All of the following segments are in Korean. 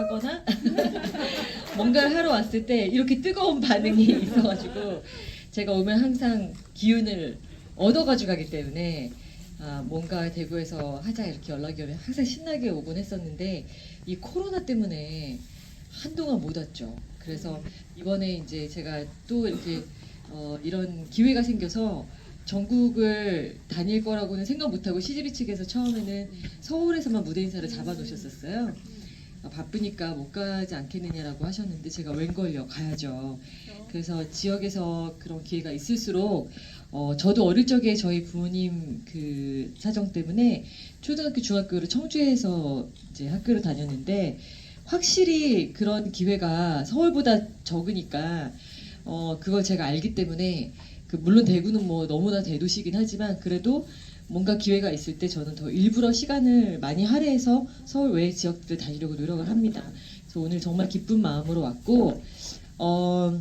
하거나 뭔가를 하러 왔을 때 이렇게 뜨거운 반응이 있어가지고 제가 오면 항상 기운을 얻어가지고 가기 때문에 아, 뭔가 대구에서 하자 이렇게 연락이 오면 항상 신나게 오곤 했었는데 이 코로나 때문에 한동안 못 왔죠. 그래서 이번에 이제 제가 또 이렇게 어, 이런 기회가 생겨서 전국을 다닐 거라고는 생각 못하고 CGV 측에서 처음에는 서울에서만 무대 인사를 잡아놓으셨었어요. 아, 바쁘니까 못 가지 않겠느냐라고 하셨는데 제가 웬걸요 가야죠. 그래서 지역에서 그런 기회가 있을수록 어, 저도 어릴 적에 저희 부모님 그 사정 때문에 초등학교 중학교를 청주에서 이제 학교를 다녔는데 확실히 그런 기회가 서울보다 적으니까 어, 그걸 제가 알기 때문에 그 물론 대구는 뭐 너무나 대도시긴 하지만 그래도 뭔가 기회가 있을 때 저는 더 일부러 시간을 많이 할애해서 서울 외 지역들 다니려고 노력을 합니다. 그래서 오늘 정말 기쁜 마음으로 왔고 어,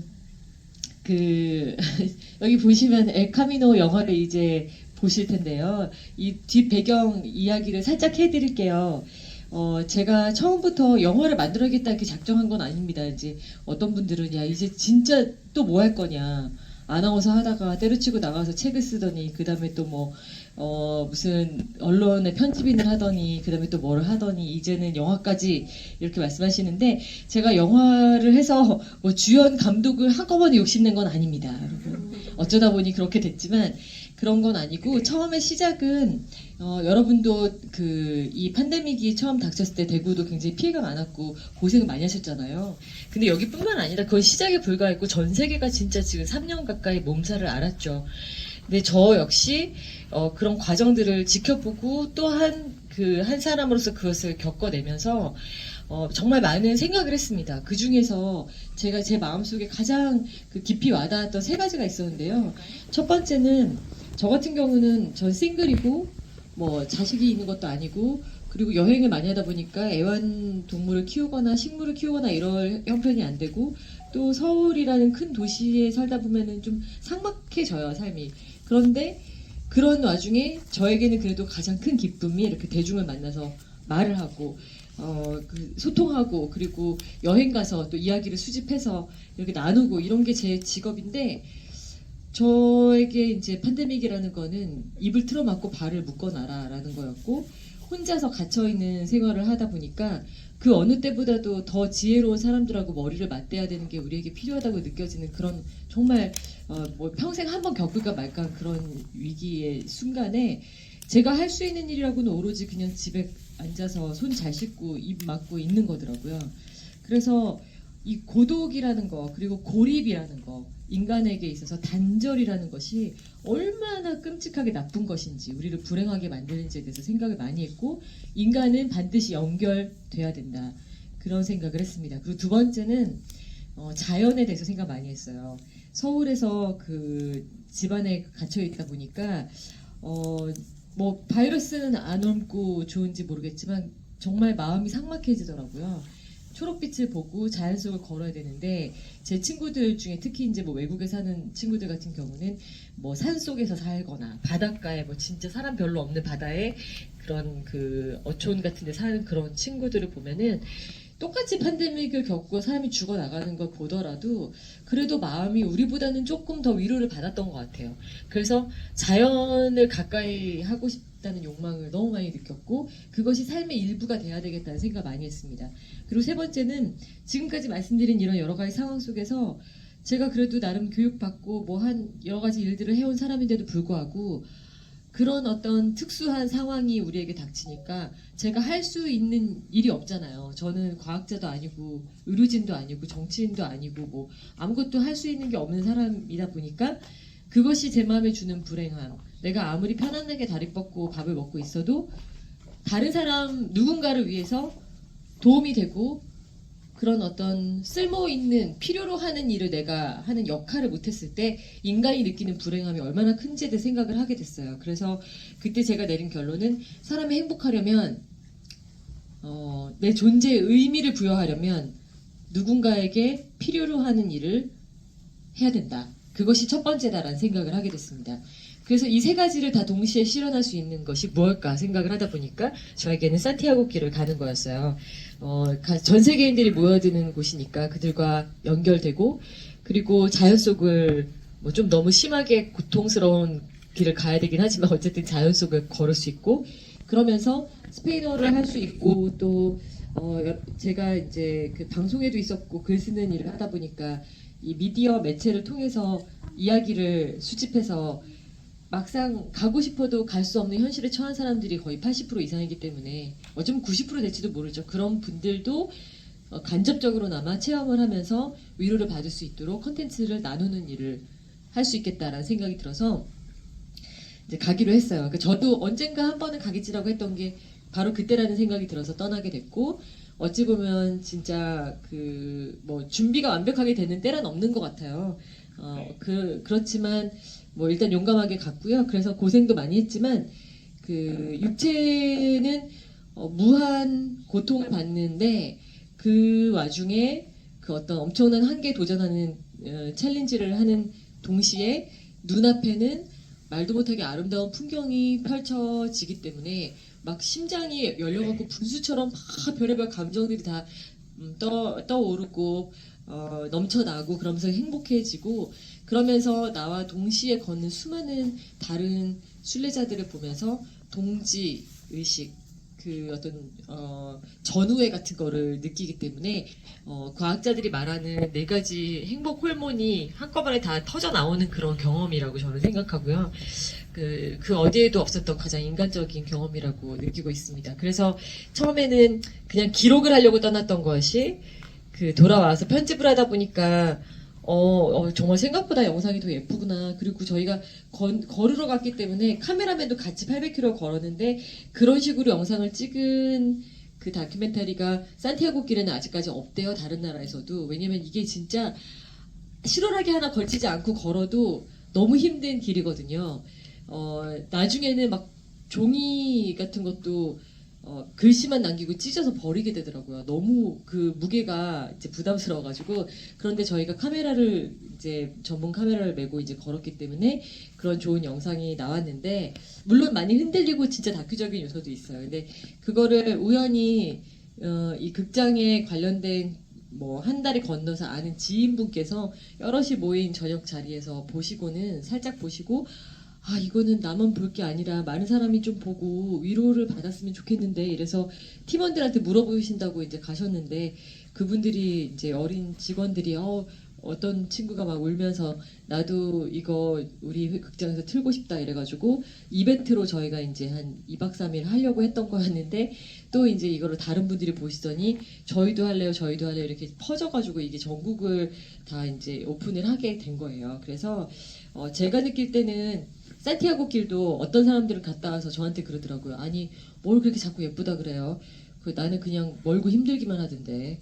그 여기 보시면 엘카미노 영화를 이제 보실 텐데요. 이 뒷 배경 이야기를 살짝 해드릴게요. 어, 제가 처음부터 영화를 만들어야겠다 이렇게 작정한 건 아닙니다. 이제 어떤 분들은 야 이제 진짜 또 뭐 할 거냐 아나운서 하다가 때려치고 나가서 책을 쓰더니 그 다음에 또 뭐 어, 무슨 언론의 편집인을 하더니 그 다음에 또 뭐를 하더니 이제는 영화까지 이렇게 말씀하시는데 제가 영화를 해서 뭐 주연 감독을 한꺼번에 욕심낸 건 아닙니다. 여러분 어쩌다 보니 그렇게 됐지만 그런 건 아니고 처음에 시작은 어, 여러분도 그 이 팬데믹이 처음 닥쳤을 때 대구도 굉장히 피해가 많았고 고생을 많이 하셨잖아요. 근데 여기뿐만 아니라 그건 시작에 불과했고 전 세계가 진짜 지금 3년 가까이 몸살을 앓았죠. 근데 저 역시 어, 그런 과정들을 지켜보고 또한 그 한 사람으로서 그것을 겪어내면서 어, 정말 많은 생각을 했습니다. 그 중에서 제가 제 마음속에 가장 그 깊이 와닿았던 세 가지가 있었는데요. 첫 번째는 저 같은 경우는 전 싱글이고 뭐 자식이 있는 것도 아니고 그리고 여행을 많이 하다 보니까 애완동물을 키우거나 식물을 키우거나 이럴 형편이 안 되고 또 서울이라는 큰 도시에 살다 보면은 좀 삭막해져요 삶이. 그런데 그런 와중에 저에게는 그래도 가장 큰 기쁨이 이렇게 대중을 만나서 말을 하고 어, 그 소통하고 그리고 여행 가서 또 이야기를 수집해서 이렇게 나누고 이런 게 제 직업인데 저에게 이제 팬데믹이라는 거는 입을 틀어막고 발을 묶어놔라라는 거였고 혼자서 갇혀있는 생활을 하다 보니까 그 어느 때보다도 더 지혜로운 사람들하고 머리를 맞대야 되는 게 우리에게 필요하다고 느껴지는 그런 정말 어, 뭐 평생 한번 겪을까 말까 그런 위기의 순간에 제가 할 수 있는 일이라고는 오로지 그냥 집에 앉아서 손 잘 씻고 입 막고 있는 거더라고요. 그래서 이 고독이라는 거 그리고 고립이라는 거 인간에게 있어서 단절이라는 것이 얼마나 끔찍하게 나쁜 것인지 우리를 불행하게 만드는지에 대해서 생각을 많이 했고 인간은 반드시 연결돼야 된다 그런 생각을 했습니다. 그리고 두 번째는 어, 자연에 대해서 생각 많이 했어요. 서울에서 그 집안에 갇혀 있다 보니까 어, 뭐 바이러스는 안 옮고 좋은지 모르겠지만 정말 마음이 삭막해지더라고요. 초록빛을 보고 자연 속을 걸어야 되는데 제 친구들 중에 특히 이제 뭐 외국에 사는 친구들 같은 경우는 뭐 산 속에서 살거나 바닷가에 뭐 진짜 사람 별로 없는 바다에 그런 그 어촌 같은 데 사는 그런 친구들을 보면은 똑같이 팬데믹을 겪고 사람이 죽어 나가는 걸 보더라도 그래도 마음이 우리보다는 조금 더 위로를 받았던 것 같아요. 그래서 자연을 가까이 하고 싶 다는 욕망을 너무 많이 느꼈고 그것이 삶의 일부가 돼야 되겠다는 생각 많이 했습니다. 그리고 세 번째는 지금까지 말씀드린 이런 여러 가지 상황 속에서 제가 그래도 나름 교육받고 뭐 한 여러 가지 일들을 해온 사람인데도 불구하고 그런 어떤 특수한 상황이 우리에게 닥치니까 제가 할 수 있는 일이 없잖아요. 저는 과학자도 아니고 의료진도 아니고 정치인도 아니고 뭐 아무것도 할 수 있는 게 없는 사람이다 보니까 그것이 제 마음에 주는 불행함. 내가 아무리 편안하게 다리 뻗고 밥을 먹고 있어도 다른 사람 누군가를 위해서 도움이 되고 그런 어떤 쓸모 있는 필요로 하는 일을 내가 하는 역할을 못했을 때 인간이 느끼는 불행함이 얼마나 큰지에 대해 생각을 하게 됐어요. 그래서 그때 제가 내린 결론은 사람이 행복하려면 어, 내 존재의 의미를 부여하려면 누군가에게 필요로 하는 일을 해야 된다. 그것이 첫 번째다라는 생각을 하게 됐습니다. 그래서 이 세 가지를 다 동시에 실현할 수 있는 것이 무엇일까 생각을 하다 보니까 저에게는 산티아고 길을 가는 거였어요. 어, 가- 전 세계인들이 모여드는 곳이니까 그들과 연결되고 그리고 자연 속을 뭐 좀 너무 심하게 고통스러운 길을 가야 되긴 하지만 어쨌든 자연 속을 걸을 수 있고 그러면서 스페인어를 할 수 있고 또 어, 여- 제가 이제 그 방송에도 있었고 글 쓰는 일을 하다 보니까 이 미디어 매체를 통해서 이야기를 수집해서 막상 가고 싶어도 갈 수 없는 현실에 처한 사람들이 거의 80% 이상이기 때문에 어쩌면 90% 될지도 모르죠. 그런 분들도 어, 간접적으로나마 체험을 하면서 위로를 받을 수 있도록 컨텐츠를 나누는 일을 할 수 있겠다라는 생각이 들어서 이제 가기로 했어요. 그러니까 저도 언젠가 한 번은 가겠지라고 했던 게 바로 그때라는 생각이 들어서 떠나게 됐고 어찌 보면 진짜 그 뭐 준비가 완벽하게 되는 때란 없는 것 같아요. 어, 그 그렇지만 뭐 일단 용감하게 갔고요. 그래서 고생도 많이 했지만 그 육체는 어, 무한 고통을 받는데 그 와중에 그 어떤 엄청난 한계에 도전하는 어, 챌린지를 하는 동시에 눈앞에는 말도 못하게 아름다운 풍경이 펼쳐지기 때문에 막 심장이 열려갖고 분수처럼 막 별의별 감정들이 다 음, 떠, 떠오르고 어, 넘쳐나고 그러면서 행복해지고 그러면서 나와 동시에 걷는 수많은 다른 순례자들을 보면서 동지 의식 그 어떤 어, 전우회 같은 거를 느끼기 때문에 어, 과학자들이 말하는 네 가지 행복 호르몬이 한꺼번에 다 터져 나오는 그런 경험이라고 저는 생각하고요. 그, 그 어디에도 없었던 가장 인간적인 경험이라고 느끼고 있습니다. 그래서 처음에는 그냥 기록을 하려고 떠났던 것이 그 돌아와서 편집을 하다 보니까 어, 어, 정말 생각보다 영상이 더 예쁘구나. 그리고 저희가 건- 걸으러 갔기 때문에 카메라맨도 같이 800km 걸었는데 그런 식으로 영상을 찍은 그 다큐멘터리가 산티아고 길에는 아직까지 없대요. 다른 나라에서도. 왜냐면 이게 진짜 실오라기 하나 걸치지 않고 걸어도 너무 힘든 길이거든요. 어, 나중에는 막 종이 같은 것도 어, 글씨만 남기고 찢어서 버리게 되더라고요. 너무 그 무게가 이제 부담스러워가지고 그런데 저희가 카메라를 이제 전문 카메라를 메고 이제 걸었기 때문에 그런 좋은 영상이 나왔는데 물론 많이 흔들리고 진짜 다큐적인 요소도 있어요. 근데 그거를 우연히 어, 이 극장에 관련된 뭐 한 달이 건너서 아는 지인분께서 여럿이 모인 저녁 자리에서 보시고는 살짝 보시고 아 이거는 나만 볼 게 아니라 많은 사람이 좀 보고 위로를 받았으면 좋겠는데 이래서 팀원들한테 물어보신다고 이제 가셨는데 그분들이 이제 어린 직원들이 어 어떤 친구가 막 울면서 나도 이거 우리 극장에서 틀고 싶다 이래가지고 이벤트로 저희가 이제 한 2박 3일 하려고 했던 거였는데 또 이제 이거를 다른 분들이 보시더니 저희도 할래요 저희도 할래요 이렇게 퍼져가지고 이게 전국을 다 이제 오픈을 하게 된 거예요. 그래서 어, 제가 느낄 때는 산티아고 길도 어떤 사람들은 갔다 와서 저한테 그러더라고요. 아니 뭘 그렇게 자꾸 예쁘다 그래요? 그 나는 그냥 멀고 힘들기만 하던데.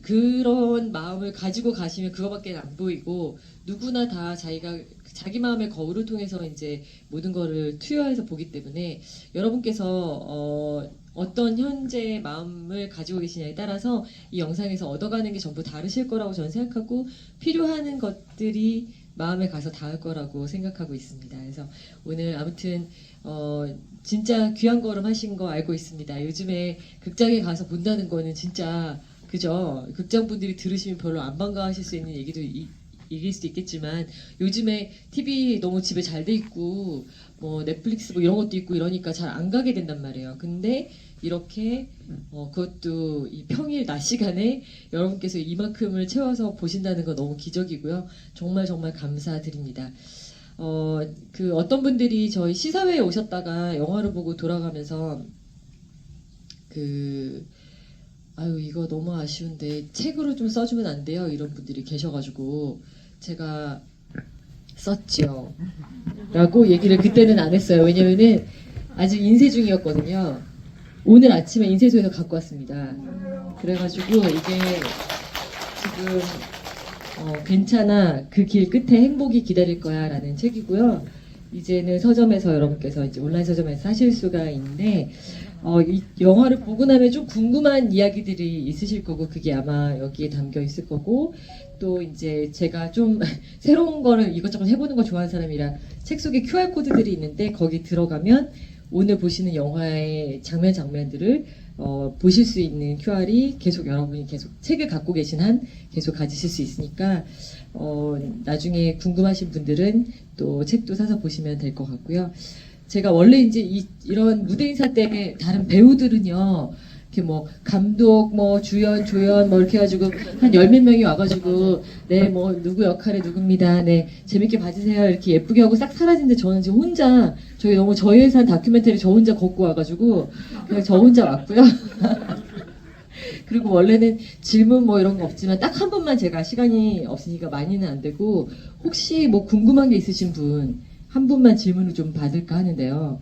그런 마음을 가지고 가시면 그거밖에 안 보이고 누구나 다 자기가 자기 마음의 거울을 통해서 이제 모든 거를 투여해서 보기 때문에 여러분께서 어, 어떤 현재 마음을 가지고 계시냐에 따라서 이 영상에서 얻어가는 게 전부 다르실 거라고 저는 생각하고 필요한 것들이 마음에 가서 닿을 거라고 생각하고 있습니다. 그래서 오늘 아무튼 어, 진짜 귀한 걸음 하신 거 알고 있습니다. 요즘에 극장에 가서 본다는 거는 진짜 그죠? 극장 분들이 들으시면 별로 안 반가워하실 수 있는 얘기도 이, 얘기일 수도 있겠지만 요즘에 TV 너무 집에 잘 돼 있고 뭐 넷플릭스 뭐 이런 것도 있고 이러니까 잘 안 가게 된단 말이에요. 근데 이렇게 어, 그것도 이 평일 낮 시간에 여러분께서 이만큼을 채워서 보신다는 거 너무 기적이고요. 정말 정말 감사드립니다. 어, 그 어떤 분들이 저희 시사회에 오셨다가 영화를 보고 돌아가면서 그 아유 이거 너무 아쉬운데 책으로 좀 써주면 안 돼요? 이런 분들이 계셔가지고 제가 썼죠. 라고 얘기를 그때는 안 했어요. 왜냐면은 아직 인쇄 중이었거든요 오늘 아침에 인쇄소에서 갖고 왔습니다. 그래가지고 이게 지금 어, 괜찮아. 그 길 끝에 행복이 기다릴 거야 라는 책이고요. 이제는 서점에서 여러분께서 이제 온라인 서점에서 사실 수가 있는데 어, 이 영화를 보고 나면 좀 궁금한 이야기들이 있으실 거고 그게 아마 여기에 담겨 있을 거고 또 이제 제가 좀 새로운 거를 이것저것 해보는 거 좋아하는 사람이라 책 속에 QR 코드들이 있는데 거기 들어가면 오늘 보시는 영화의 장면 장면들을 어, 보실 수 있는 QR이 계속 여러분이 계속 책을 갖고 계신 한 계속 가지실 수 있으니까 어, 나중에 궁금하신 분들은 또 책도 사서 보시면 될 것 같고요. 제가 원래 이제 이, 이런 무대 인사 때 다른 배우들은요. 이렇게 뭐 감독 뭐 주연 조연 뭐 이렇게 해가지고 한 열 몇 명이 와가지고 네 뭐 누구 역할에 누굽니다. 네 재밌게 봐주세요. 이렇게 예쁘게 하고 싹 사라지는데 저는 지금 혼자 저희 너무 저희 회사 다큐멘터리 저 혼자 걷고 와가지고 그냥 저 혼자 왔고요. 그리고 원래는 질문 뭐 이런 거 없지만 딱 한 번만 제가 시간이 없으니까 많이는 안 되고 혹시 뭐 궁금한 게 있으신 분 한 분만 질문을 좀 받을까 하는데요